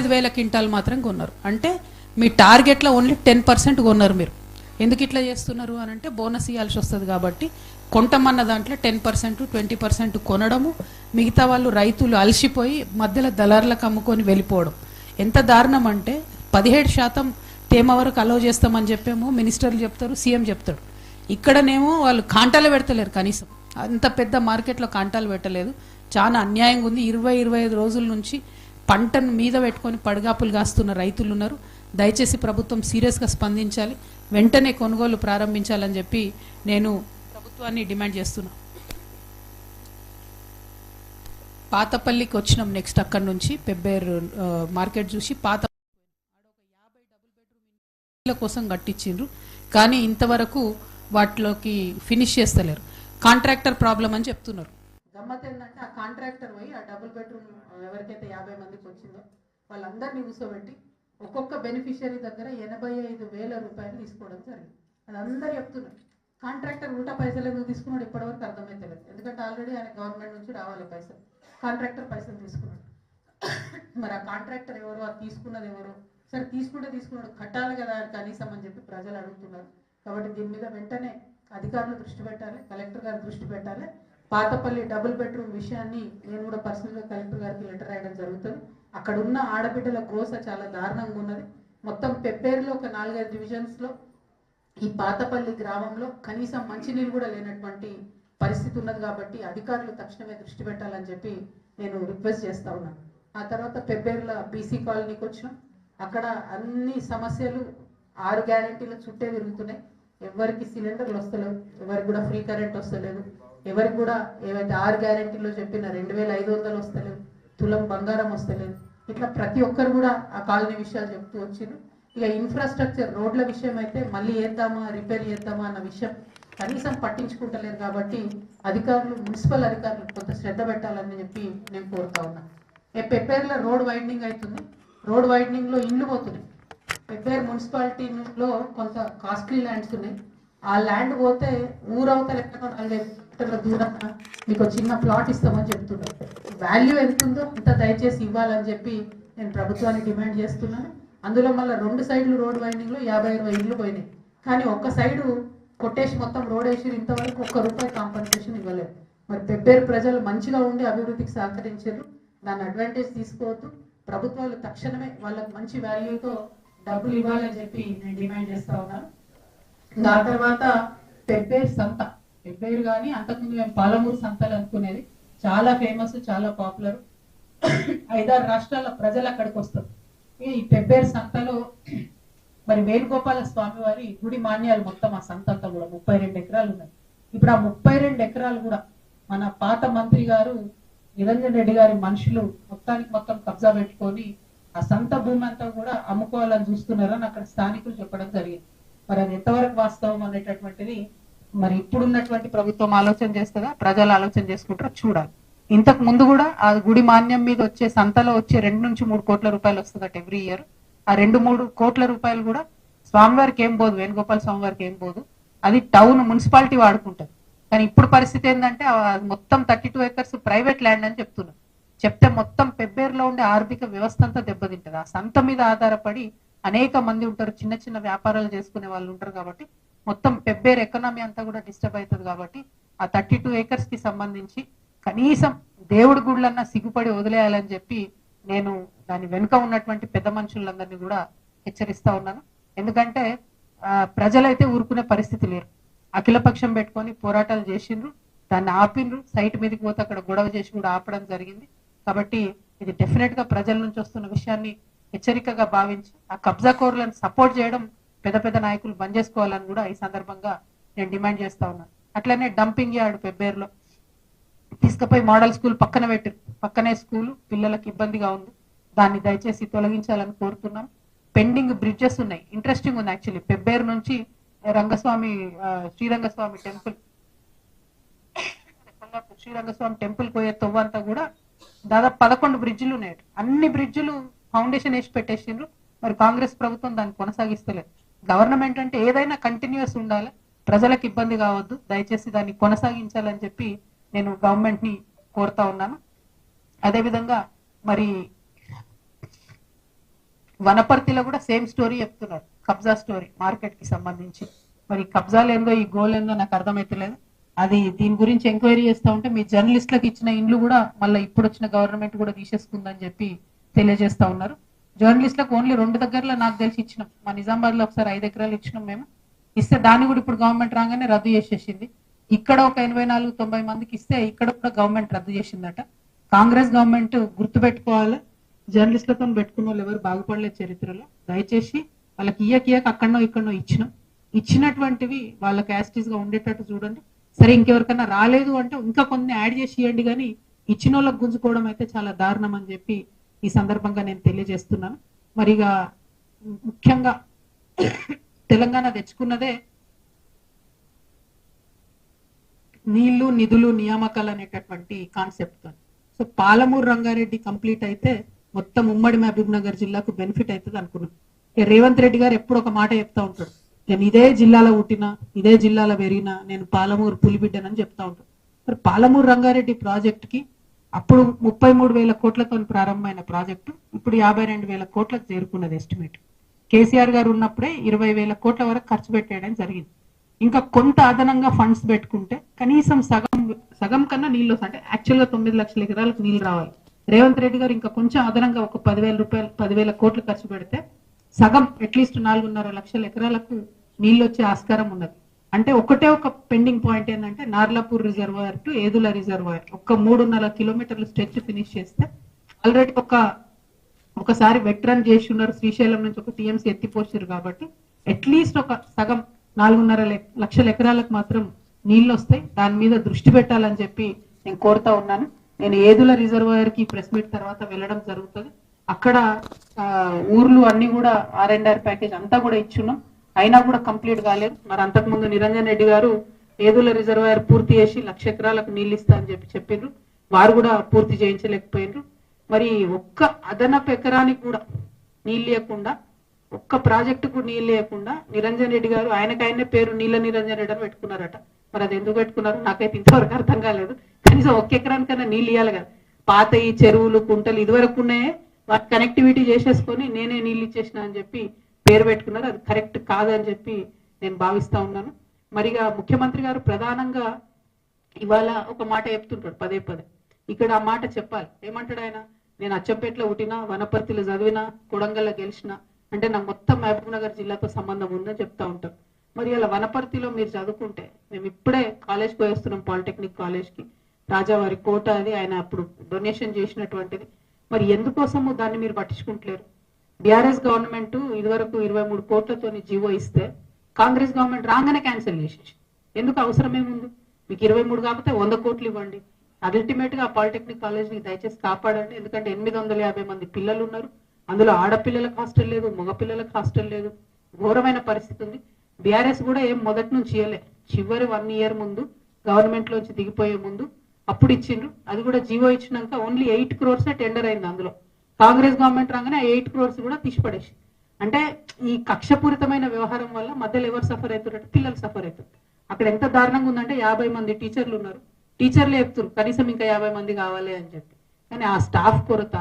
ఐదు వేల క్వింటాల్ మాత్రం కొన్నారు. అంటే మీ టార్గెట్లో ఓన్లీ టెన్ పర్సెంట్ కొన్నారు మీరు. ఎందుకు ఇట్లా చేస్తున్నారు అని అంటే బోనస్ ఇవ్వాల్సి వస్తుంది కాబట్టి కొంటమన్న దాంట్లో టెన్ పర్సెంట్ ట్వంటీ పర్సెంట్ కొనడము మిగతా వాళ్ళు రైతులు అలసిపోయి మధ్యలో దళారులకు అమ్ముకొని వెళ్ళిపోవడం. ఎంత దారుణం అంటే పదిహేడు శాతం తేమ వరకు అలో చేస్తామని చెప్పేమో మినిస్టర్లు చెప్తారు సీఎం చెప్తాడు. ఇక్కడనేమో వాళ్ళు కాంటాలు పెడతలేరు కనీసం. అంత పెద్ద మార్కెట్లో కాంటాలు పెట్టలేదు. చాలా అన్యాయంగా ఉంది. ఇరవై ఇరవై ఐదు రోజుల నుంచి పంటను మీద పెట్టుకొని పడిగాపులు కాస్తున్న రైతులు ఉన్నారు. దయచేసి ప్రభుత్వం సీరియస్గా స్పందించాలి. వెంటనే కొనుగోలు ప్రారంభించాలని చెప్పి నేను ప్రభుత్వాన్ని డిమాండ్ చేస్తున్నా. పాతపల్లికి వచ్చినాం నెక్స్ట్ అక్కడి నుంచి పెబ్బేరు మార్కెట్ చూసి పాత ఇళ్ళ కోసం కట్టించిండ్రు. కానీ ఇంతవరకు వాటిలోకి ఫినిష్ చేస్తలేరు. కాంట్రాక్టర్ ప్రాబ్లం అని చెప్తున్నారు. గమ్మత్ ఏంటంటే ఆ కాంట్రాక్టర్ పోయి ఆ డబుల్ బెడ్రూమ్ ఎవరికైతే యాభై మందికి వచ్చిందో వాళ్ళందరినీ కూర్చోబెట్టి ఒక్కొక్క బెనిఫిషియరీ దగ్గర ఎనభై ఐదు వేల రూపాయలు తీసుకోవడం జరిగింది. అది అందరు చెప్తున్నారు. కాంట్రాక్టర్ ఉల్టా పైసలు ఎందుకు తీసుకున్నాడు? ఇప్పటివరకు అర్థమైతలేదు ఎందుకంటే ఆల్రెడీ ఆయన గవర్నమెంట్ నుంచి రావాలి పైసలు. కాంట్రాక్టర్ పైసలు తీసుకున్నాడు. మరి ఆ కాంట్రాక్టర్ ఎవరు? అది తీసుకున్నది ఎవరు? సరే తీసుకుంటే తీసుకున్నాడు. కట్టాలి కదా కనీసం అని చెప్పి ప్రజలు అడుగుతున్నారు. కాబట్టి దీని మీద వెంటనే అధికారులు దృష్టి పెట్టాలి కలెక్టర్ గారు దృష్టి పెట్టాలి. పాతపల్లి డబుల్ బెడ్రూమ్ విషయాన్ని నేను కూడా పర్సనల్గా కలెక్టర్ గారికి లెటర్ రాయడం జరుగుతుంది. అక్కడ ఉన్న ఆడబిడ్డల కోస చాలా దారుణంగా ఉన్నది. మొత్తం పెప్పేరులో ఒక నాలుగైదు డివిజన్స్లో ఈ పాతపల్లి గ్రామంలో కనీసం మంచినీళ్ళు కూడా లేనటువంటి పరిస్థితి ఉన్నది కాబట్టి అధికారులు తక్షణమే దృష్టి పెట్టాలని చెప్పి నేను రిక్వెస్ట్ చేస్తా ఉన్నాను. ఆ తర్వాత పెబ్బేరుల బీసీ కాలనీకి వచ్చినాం అక్కడ అన్ని సమస్యలు ఆరు గ్యారంటీల చుట్టే తిరుగుతున్నాయి. ఎవరికి సిలిండర్లు వస్తలేవు. ఎవరికి కూడా ఫ్రీ కరెంట్ వస్తలేదు. ఎవరికి కూడా ఏవైతే ఆరు గ్యారెంటీలో చెప్పిన రెండు వేల ఐదు వందలు వస్తలేదు తులం బంగారం వస్తలేదు ఇట్లా ప్రతి ఒక్కరు కూడా ఆ కాలనీ విషయాలు చెప్తూ వచ్చిండ్రు ఇక ఇన్ఫ్రాస్ట్రక్చర్ రోడ్ల విషయం అయితే మళ్ళీ వేద్దామా రిపేర్ చేద్దామా అన్న విషయం కనీసం పట్టించుకుంటలేరు కాబట్టి అధికారులు మున్సిపల్ అధికారులు కొంత శ్రద్ధ పెట్టాలని చెప్పి నేను కోరుతా ఉన్నా. ఏ పెప్పేర్లో రోడ్ వైండింగ్ అవుతుంది రోడ్ వైండింగ్లో లో ఇండ్లు పోతున్నాయి. పెప్పేర్ మున్సిపాలిటీలో కొంత కాస్ట్లీ ల్యాండ్స్ ఉన్నాయి. ఆ ల్యాండ్ పోతే ఊరవతల ఎక్కడో కిలోమీటర్ల మీటర్ల మీకు చిన్న ప్లాట్ ఇస్తామని చెప్తున్నారు వాల్యూ ఎంత ఉందో అంత దయచేసి ఇవ్వాలని చెప్పి నేను ప్రభుత్వాన్ని డిమాండ్ చేస్తున్నాను. అందులో మళ్ళీ రెండు సైడ్లు రోడ్ వైండింగ్లో యాభై ఇరవై ఇళ్ళు పోయినాయి. కానీ ఒక్క సైడు కొట్టేసి మొత్తం రోడ్ వేసి ఇంతవరకు ఒక్క రూపాయి కాంపన్సేషన్ ఇవ్వలేదు. మరి పెబ్బేరు ప్రజలు మంచిగా ఉండి అభివృద్ధికి సహకరించారు. దాన్ని అడ్వాంటేజ్ తీసుకోవద్దు. ప్రభుత్వాలు తక్షణమే వాళ్ళకి మంచి వాల్యూతో డబ్బులు ఇవ్వాలని చెప్పి నేను డిమాండ్ చేస్తా ఉన్నాను. దాని తర్వాత పెబ్బేరు సంత. పెబ్బేరు కానీ అంతకుముందు మేము పాలమూరు సంతలు అనుకునేది. చాలా ఫేమస్ చాలా పాపులర్ ఐదారు రాష్ట్రాల ప్రజలు అక్కడికి వస్తారు. ఈ పెబ్బేరు సంతలో మరి వేణుగోపాల స్వామి వారి గుడి మాన్యాలు మొత్తం ఆ సంత అంతా కూడా ముప్పై రెండు ఎకరాలు ఉన్నాయి. ఇప్పుడు ఆ ముప్పై రెండు ఎకరాలు కూడా మన పాత మంత్రి గారు నిరంజన్ రెడ్డి గారి మనుషులు మొత్తానికి మొత్తం కబ్జా పెట్టుకొని ఆ సంత భూమి అంతా కూడా అమ్ముకోవాలని చూస్తున్నారని అక్కడ స్థానికులు చెప్పడం జరిగింది. మరి అది ఎంతవరకు వాస్తవం అనేటటువంటిది మరి ఇప్పుడున్నటువంటి ప్రభుత్వం ఆలోచన చేస్తుందా? ప్రజలు ఆలోచన చేసుకుంటారో? చూడాలి. ఇంతకు ముందు కూడా ఆ గుడి మాన్యం మీద వచ్చే సంతలో వచ్చే రెండు నుంచి మూడు కోట్ల రూపాయలు వస్తుందట ఎవ్రీ ఇయర్. ఆ రెండు మూడు కోట్ల రూపాయలు కూడా స్వామివారికి ఏం పోదు వేణుగోపాల స్వామివారికి ఏం పోదు అది టౌన్ మున్సిపాలిటీ వాడుకుంటది. కానీ ఇప్పుడు పరిస్థితి ఏంటంటే మొత్తం thirty two acres private land అని చెప్తున్నారు. చెప్తే మొత్తం పెబ్బేరులో ఉండే ఆర్థిక వ్యవస్థ అంతా దెబ్బతింటది. ఆ సంత మీద ఆధారపడి అనేక మంది ఉంటారు. చిన్న చిన్న వ్యాపారాలు చేసుకునే వాళ్ళు ఉంటారు కాబట్టి మొత్తం పెబ్బేర్ ఎకనామీ అంతా కూడా డిస్టర్బ్ అవుతుంది కాబట్టి ఆ థర్టీ టూ ఏకర్స్కి సంబంధించి కనీసం దేవుడి గుళ్ళన్నా సిగ్గుపడి వదిలేయాలని చెప్పి నేను దాని వెనుక ఉన్నటువంటి పెద్ద మనుషులందరినీ కూడా హెచ్చరిస్తా ఉన్నాను. ఎందుకంటే ఆ, ప్రజలైతే ఊరుకునే పరిస్థితి లేరు. అఖిలపక్షం పెట్టుకొని పోరాటాలు చేసిండ్రు దాన్ని ఆపిండ్రు సైట్ మీదకి పోతే అక్కడ గొడవ చేసి కూడా ఆపడం జరిగింది. కాబట్టి ఇది డెఫినెట్గా ప్రజల నుంచి వస్తున్న విషయాన్ని హెచ్చరికగా భావించి ఆ కబ్జా కోర్లను సపోర్ట్ చేయడం పెద్ద పెద్ద నాయకులు బంద్ చేసుకోవాలని కూడా ఈ సందర్భంగా నేను డిమాండ్ చేస్తా ఉన్నాను అట్లనే డంపింగ్ యార్డ్ పెబ్బేరులో తీసుకుపోయి మోడల్ స్కూల్ పక్కన పెట్టారు. పక్కనే స్కూల్ పిల్లలకు ఇబ్బందిగా ఉంది. దాన్ని దయచేసి తొలగించాలని కోరుతున్నాం. పెండింగ్ బ్రిడ్జెస్ ఉన్నాయి. ఇంట్రెస్టింగ్ ఉంది యాక్చువల్లీ. పెబ్బేరు నుంచి రంగస్వామి శ్రీరంగస్వామి టెంపుల్. శ్రీరంగస్వామి టెంపుల్ పోయే తొవ్వంతా కూడా దాదాపు పదకొండు బ్రిడ్జిలు ఉన్నాయి. అన్ని బ్రిడ్జిలు ఫౌండేషన్ వేసి పెట్టేసిండ్రు. మరి కాంగ్రెస్ ప్రభుత్వం దాన్ని కొనసాగిస్తలేదు. గవర్నమెంట్ అంటే ఏదైనా కంటిన్యూస్ ఉండాలి. ప్రజలకు ఇబ్బంది కావద్దు. దయచేసి దాన్ని కొనసాగించాలని చెప్పి నేను గవర్నమెంట్ని కోరుతా ఉన్నాను. అదేవిధంగా మరి వనపర్తిలో కూడా సేమ్ స్టోరీ చెప్తున్నారు. కబ్జా స్టోరీ మార్కెట్కి సంబంధించి. మరి కబ్జాలు ఏందో ఈ గోల్ ఏందో నాకు అర్థమైతలేదు. అది దీని గురించి ఎంక్వైరీ చేస్తూ ఉంటే మీ జర్నలిస్టులకు ఇచ్చిన ఇండ్లు కూడా మళ్ళీ ఇప్పుడు వచ్చిన గవర్నమెంట్ కూడా తీసేసుకుందని చెప్పి తెలియజేస్తా ఉన్నారు. జర్నలిస్ట్లకు ఓన్లీ రెండు దగ్గరలో నాకు తెలిసి ఇచ్చినాం. మా నిజామాబాద్లో ఒకసారి ఐదు ఎకరాలు ఇచ్చినాం మేము. ఇస్తే దాన్ని కూడా ఇప్పుడు గవర్నమెంట్ రాగానే రద్దు చేసేసింది. ఇక్కడ ఒక ఎనభై నాలుగు తొంభై మందికి ఇస్తే ఇక్కడ కూడా గవర్నమెంట్ రద్దు చేసిందట. కాంగ్రెస్ గవర్నమెంట్ గుర్తుపెట్టుకోవాలి? జర్నలిస్టులతో పెట్టుకున్న వాళ్ళు ఎవరు బాగుపడలేదు చరిత్రలో. దయచేసి వాళ్ళకి ఇయ్యక ఇయ్యక అక్కడనో ఇక్కడనో ఇచ్చినాం. ఇచ్చినటువంటివి వాళ్ళ యాస్టీస్గా ఉండేటట్టు చూడండి. సరే ఇంకెవరికైనా రాలేదు అంటే ఇంకా కొన్ని యాడ్ చేసి ఇవ్వండి కానీ ఇచ్చిన వాళ్ళకి గుంజుకోవడం అయితే చాలా దారుణం అని చెప్పి ఈ సందర్భంగా నేను తెలియజేస్తున్నాను. మరిగా ముఖ్యంగా తెలంగాణ తెచ్చుకున్నదే నీళ్ళు నిధులు నియామకాలు అనేటటువంటి concept so Palamuru Rangareddy complete అయితే మొత్తం ఉమ్మడి మహబూబ్ నగర్ జిల్లాకు బెనిఫిట్ అవుతుంది అనుకున్నాం. రేవంత్ రెడ్డి గారు ఎప్పుడు ఒక మాట చెప్తా ఉంటాడు. నేను ఇదే జిల్లాలో పుట్టినా ఇదే జిల్లాలో పెరిగినా నేను పాలమూరు పులిబిడ్డనని చెప్తా ఉంటాడు. మరి పాలమూరు రంగారెడ్డి ప్రాజెక్ట్కి అప్పుడు ముప్పై మూడు వేల కోట్లతో ప్రారంభమైన ప్రాజెక్టు ఇప్పుడు యాభై రెండు వేల కోట్లకు చేరుకున్నది ఎస్టిమేట్ కేసీఆర్ గారు ఉన్నప్పుడే ఇరవై వేల కోట్ల వరకు ఖర్చు పెట్టేయడం జరిగింది. ఇంకా కొంత అదనంగా ఫండ్స్ పెట్టుకుంటే కనీసం సగం సగం కన్నా నీళ్ళు అంటే యాక్చువల్గా తొమ్మిది లక్షల ఎకరాలకు నీళ్ళు రావాలి. రేవంత్ రెడ్డి గారు ఇంకా కొంచెం అదనంగా ఒక పదివేల రూపాయలు పదివేల కోట్లు ఖర్చు పెడితే సగం అట్లీస్ట్ నాలుగున్నర లక్షల ఎకరాలకు నీళ్ళు వచ్చే ఆస్కారం ఉన్నది. అంటే ఒకటే ఒక పెండింగ్ పాయింట్ ఏంటంటే Narlapur reservoir to Edula reservoir. ఒక మూడున్నర కిలోమీటర్ల స్ట్రెచ్ ఫినిష్ చేస్తే ఆల్రెడీ ఒక ఒకసారి వెట్రన్ చేసి ఉన్నారు. శ్రీశైలం నుంచి ఒక టీఎంసీ ఎత్తిపోసారు కాబట్టి అట్లీస్ట్ ఒక సగం నాలుగున్నర లక్షల ఎకరాలకు మాత్రం నీళ్ళు వస్తాయి. దాని మీద దృష్టి పెట్టాలని చెప్పి నేను కోరుతా ఉన్నాను. నేను ఏదుల రిజర్వాయర్కి ప్రెస్ మీట్ తర్వాత వెళ్ళడం జరుగుతుంది. అక్కడ ఆ, ఊర్లు అన్ని కూడా ఆర్ అండ్ ఆర్ ప్యాకేజ్ అంతా కూడా ఇచ్చున్నాం. అయినా కూడా కంప్లీట్ కాలేదు. మరి అంతకుముందు నిరంజన్ రెడ్డి గారు ఏదుల రిజర్వాయర్ పూర్తి చేసి లక్ష ఎకరాలకు నీళ్ళు ఇస్తా అని చెప్పి చెప్పిండ్రు. వారు కూడా పూర్తి చేయించలేకపోయినరు మరి ఒక్క అదనపు ఎకరానికి కూడా నీళ్ళు ఇవ్వకుండా ఒక్క ప్రాజెక్టుకు నీళ్ళు లేకుండా నిరంజన్ రెడ్డి గారు ఆయనకైనా పేరు నీళ్ళ నిరంజన్ రెడ్డి అని పెట్టుకున్నారట. మరి అది ఎందుకు పెట్టుకున్నారు? నాకైతే ఇంతవరకు అర్థం కాలేదు. కనీసం ఒక్క ఎకరానికైనా నీళ్ళు ఇవ్వాలి కదా. పాత ఈ చెరువులు కుంటలు ఇదివరకు ఉన్నాయే వాటి కనెక్టివిటీ చేసేసుకొని నేనే నీళ్ళు ఇచ్చేసిన అని చెప్పి పేరు పెట్టుకున్నారు. అది కరెక్ట్ కాదని చెప్పి నేను భావిస్తా ఉన్నాను. మరిగా ముఖ్యమంత్రి గారు ప్రధానంగా ఇవాళ ఒక మాట చెప్తుంటాడు పదే పదే. ఇక్కడ ఆ మాట చెప్పాలి. ఏమంటాడు ఆయన? నేను అచ్చంపేటలో పుట్టినా వనపర్తిలో చదివినా కొడంగల్లో గెలిచిన అంటే నాకు మొత్తం మహబూబ్ నగర్ జిల్లాతో సంబంధం ఉందని చెప్తా ఉంటాం మరి అలా వనపర్తిలో మీరు చదువుకుంటే మేము ఇప్పుడే కాలేజ్కి పోయేస్తున్నాం పాలిటెక్నిక్ కాలేజ్కి. రాజావారి కోట అది ఆయన అప్పుడు డొనేషన్ చేసినటువంటిది. మరి ఎందుకోసము దాన్ని మీరు పట్టించుకుంటలేరు? బీఆర్ఎస్ గవర్నమెంట్ ఇదివరకు ఇరవై మూడు కోట్లతోని జీవో ఇస్తే కాంగ్రెస్ గవర్నమెంట్ రాగానే క్యాన్సిల్ చేసేసి. ఎందుకు అవసరమేముంది మీకు ఇరవై మూడు కాకపోతే వంద కోట్లు ఇవ్వండి. అల్టిమేట్గా పాలిటెక్నిక్ కాలేజ్ని దయచేసి కాపాడండి. ఎందుకంటే ఎనిమిది వందల యాభై మంది పిల్లలు ఉన్నారు. అందులో ఆడపిల్లలకు హాస్టల్ లేదు మగ పిల్లలకు హాస్టల్ లేదు. ఘోరమైన పరిస్థితి ఉంది. బీఆర్ఎస్ కూడా ఏం మొదటి నుంచి ఇవ్వలే చివరి వన్ ఇయర్ ముందు గవర్నమెంట్ లోంచి దిగిపోయే ముందు అప్పుడు ఇచ్చిండ్రు. అది కూడా జీవో ఇచ్చినాక ఓన్లీ ఎయిట్ క్రోర్స్ టెండర్ అయింది అందులో. కాంగ్రెస్ గవర్నమెంట్ రాగానే ఎయిట్ క్రోర్స్ కూడా తీసిపడేసి అంటే ఈ కక్షపూరితమైన వ్యవహారం వల్ల మధ్యలో ఎవరు సఫర్ అవుతారంటే పిల్లలు సఫర్ అవుతారు అక్కడ ఎంత దారుణంగా ఉందంటే యాభై మంది టీచర్లు ఉన్నారు. టీచర్లు చెప్తున్నారు కనీసం ఇంకా యాభై మంది కావాలి అని చెప్పి. కానీ ఆ స్టాఫ్ కొరత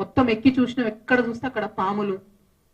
మొత్తం ఎక్కి చూసిన ఎక్కడ చూస్తే అక్కడ పాములు.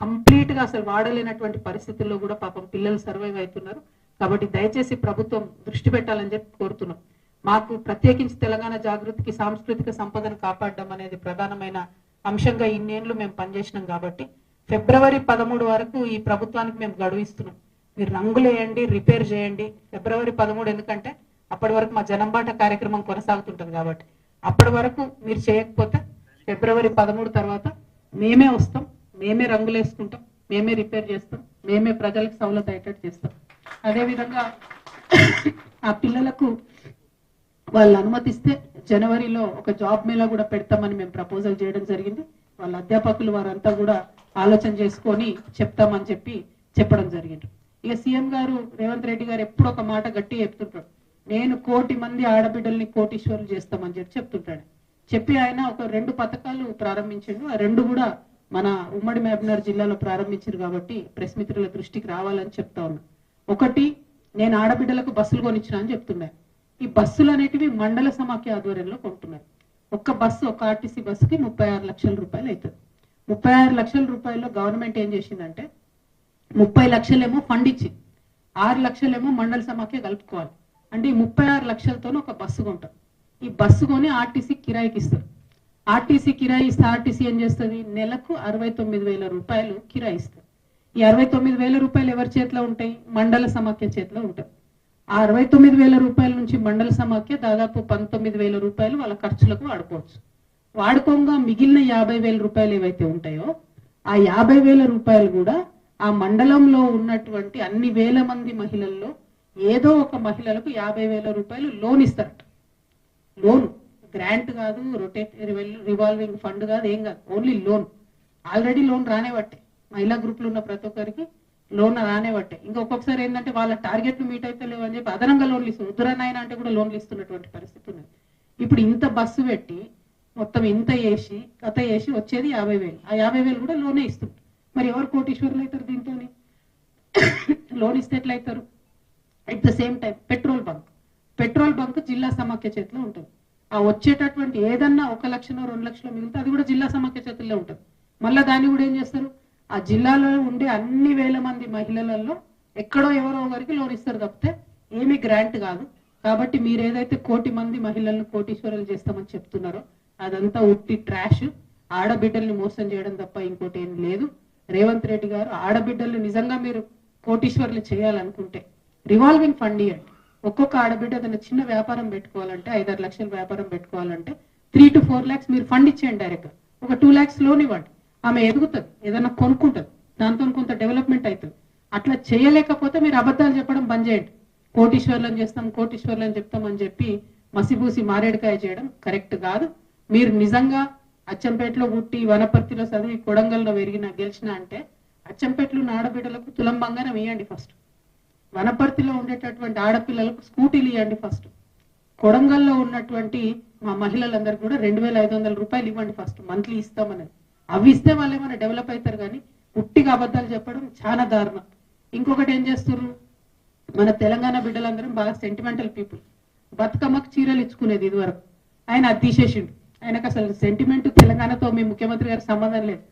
కంప్లీట్గా అసలు వాడలేనటువంటి పరిస్థితుల్లో కూడా పాపం పిల్లలు సర్వైవ్ అవుతున్నారు. కాబట్టి దయచేసి ప్రభుత్వం దృష్టి పెట్టాలని చెప్పి కోరుతున్నాం. మాకు ప్రత్యేకించి తెలంగాణ జాగృతికి సాంస్కృతిక సంపదను కాపాడడం అనేది ప్రధానమైన అంశంగా ఇన్నేళ్ళు మేము పనిచేసినాం కాబట్టి ఫిబ్రవరి పదమూడు వరకు ఈ ప్రభుత్వానికి మేము గడువు ఇస్తున్నాం మీరు రంగులు వేయండి రిపేర్ చేయండి. ఫిబ్రవరి పదమూడు ఎందుకంటే అప్పటి వరకు మా జనంబాట కార్యక్రమం కొనసాగుతుంటుంది కాబట్టి. అప్పటి వరకు మీరు చేయకపోతే ఫిబ్రవరి పదమూడు తర్వాత మేమే వస్తాం మేమే రంగులు వేసుకుంటాం మేమే రిపేర్ చేస్తాం మేమే ప్రజలకు సౌలత అయ్యేటట్టు చేస్తాం. అదేవిధంగా ఆ పిల్లలకు వాళ్ళు అనుమతిస్తే జనవరిలో ఒక జాబ్ మేళా కూడా పెడతామని మేము ప్రపోజల్ చేయడం జరిగింది. వాళ్ళ అధ్యాపకులు వారంతా కూడా ఆలోచన చేసుకొని చెప్తామని చెప్పి చెప్పడం జరిగింది. ఇక సీఎం గారు రేవంత్ రెడ్డి గారు ఎప్పుడు ఒక మాట గట్టి చెప్తుంటాడు. నేను కోటి మంది ఆడబిడ్డల్ని కోటీశ్వరులు చేస్తామని చెప్పి చెప్తుంటాడు. చెప్పి ఆయన ఒక రెండు పథకాలు ప్రారంభించాడు. ఆ రెండు కూడా మన ఉమ్మడి మహబూబ్నగర్ జిల్లాలో ప్రారంభించారు కాబట్టి ప్రెస్ మిత్రుల దృష్టికి రావాలని చెప్తా ఉన్నా. ఒకటి నేను ఆడబిడ్డలకు బస్సులు కొనిచ్చిన అని చెప్తున్నాను ఈ బస్సులు అనేటివి మండల సమాఖ్య ఆధ్వర్యంలో కొంటున్నారు. ఒక్క బస్సు ఒక ఆర్టీసీ బస్సుకి ముప్పై ఆరు లక్షల రూపాయలు అవుతుంది. ముప్పై ఆరు లక్షల రూపాయల్లో గవర్నమెంట్ ఏం చేసిందంటే ముప్పై లక్షలేమో ఫండ్ ఇచ్చి ఆరు లక్షలేమో మండల సమాఖ్య కలుపుకోవాలి. అంటే ఈ ముప్పై ఆరు లక్షలతోనే ఒక బస్సు కొంటాం ఈ బస్సు కొని ఆర్టీసీ కిరాయికి ఇస్తారు. ఆర్టీసీ కిరాయి ఇస్తే ఆర్టీసీ ఏం చేస్తుంది? నెలకు అరవై తొమ్మిది వేల రూపాయలు కిరాయి ఇస్తారు. ఈ అరవై తొమ్మిది వేల రూపాయలు ఎవరి చేతిలో ఉంటాయి? మండల సమాఖ్య చేతిలో ఉంటాయి. ఆ అరవై తొమ్మిది వేల రూపాయల నుంచి మండల సమాఖ్య దాదాపు పంతొమ్మిది వేల రూపాయలు వాళ్ళ ఖర్చులకు వాడుకోవచ్చు. వాడుకోగా మిగిలిన యాభై వేల రూపాయలు ఏవైతే ఉంటాయో ఆ యాభై వేల రూపాయలు కూడా ఆ మండలంలో ఉన్నటువంటి అన్ని వేల మంది మహిళల్లో ఏదో ఒక మహిళలకు యాభై వేల రూపాయలు లోన్ ఇస్తారట. లోన్. గ్రాంట్ కాదు రొటేట్ రివాల్వింగ్ ఫండ్ కాదు ఏం కాదు. Only loan. ఆల్రెడీ లోన్ రానే పట్టే మహిళా గ్రూపులు ఉన్న ప్రతి ఒక్కరికి లోన్ రానే పట్టే. ఇంకా ఒక్కొక్కసారి ఏంటంటే వాళ్ళ టార్గెట్లు మీట్ అయితే లేవు అని చెప్పి అదనంగా లోన్లు ఇస్తుంది ఉత్తరాయణ అంటే కూడా లోన్లు ఇస్తున్నటువంటి పరిస్థితి ఉన్నది. ఇప్పుడు ఇంత బస్సు పెట్టి మొత్తం ఇంత వేసి కథ వేసి వచ్చేది యాభై వేలు. ఆ యాభై వేలు కూడా లోనే ఇస్తుంది మరి ఎవరు కోటీశ్వరులు అవుతారు దీంతో లోన్ ఇస్తే ఎట్లయితారు? అవుతారు at the same time petrol bunk petrol bunk జిల్లా సమాఖ్య చేతిలో ఉంటుంది. ఆ వచ్చేటటువంటి ఏదన్నా ఒక లక్షనో రెండు లక్షలో మిగిలితే అది కూడా జిల్లా సమాఖ్య చేతుల్లో ఉంటుంది. మళ్ళీ దాన్ని కూడా ఏం చేస్తారు? ఆ జిల్లాలో ఉండే అన్ని వేల మంది మహిళలలో ఎక్కడో ఎవరో ఒకరికి లోన్ ఇస్తారు తప్పితే ఏమీ గ్రాంట్ కాదు. కాబట్టి మీరు ఏదైతే కోటి మంది మహిళలను కోటీశ్వరులు చేస్తామని చెప్తున్నారో అదంతా ఉట్టి ట్రాష్. ఆడబిడ్డల్ని మోసం చేయడం తప్ప ఇంకోటి ఏం లేదు. రేవంత్ రెడ్డి గారు ఆడబిడ్డల్ని నిజంగా మీరు కోటీశ్వరులు చేయాలనుకుంటే రివాల్వింగ్ ఫండ్ ఇవ్వండి ఒక్కొక్క ఆడబిడ్డ ఏదైనా చిన్న వ్యాపారం పెట్టుకోవాలంటే ఐదారు లక్షల వ్యాపారం పెట్టుకోవాలంటే త్రీ టు ఫోర్ ల్యాక్స్ మీరు ఫండ్ ఇచ్చేయండి డైరెక్ట్ ఒక టూ ల్యాక్స్ లోన్ ఇవ్వండి. ఆమె ఎదుగుతుంది ఏదైనా కొనుక్కుంటుంది దాంతో కొంత డెవలప్మెంట్ అవుతుంది అట్లా చేయలేకపోతే మీరు అబద్ధాలు చెప్పడం బంద్ చేయండి. కోటీశ్వర్లను చేస్తాం కోటీశ్వర్లను చెప్తామని చెప్పి మసిబూసి మారేడుకాయ చేయడం కరెక్ట్ కాదు. మీరు నిజంగా అచ్చంపేటలో పుట్టి వనపర్తిలో చదివి కొడంగల్లో పెరిగిన గెలిచిన అంటే అచ్చంపేటలో ఉన్న ఆడబిడ్డలకు తులం బంగారం ఇవ్వండి ఫస్ట్. వనపర్తిలో ఉండేటటువంటి ఆడపిల్లలకు స్కూటీలు ఇవ్వండి ఫస్ట్. కొడంగల్లో ఉన్నటువంటి మా మహిళలందరికీ కూడా రెండు వేల ఐదు వందల రూపాయలు ఇవ్వండి ఫస్ట్ మంత్లీ ఇస్తామన్నది. అవి ఇస్తే వాళ్ళు ఏమైనా డెవలప్ అవుతారు కానీ పుట్టిగా అబద్ధాలు చెప్పడం చాలా దారుణం. ఇంకొకటి ఏం చేస్తున్నారు మన తెలంగాణ బిడ్డలందరం బాగా సెంటిమెంటల్ పీపుల్ బతుకమ్మకు చీరలు ఇచ్చుకునేది ఇదివరకు. ఆయన అది తీసేసిండు. ఆయనకు అసలు సెంటిమెంట్ తెలంగాణతో మీ ముఖ్యమంత్రి గారికి సంబంధం లేదు.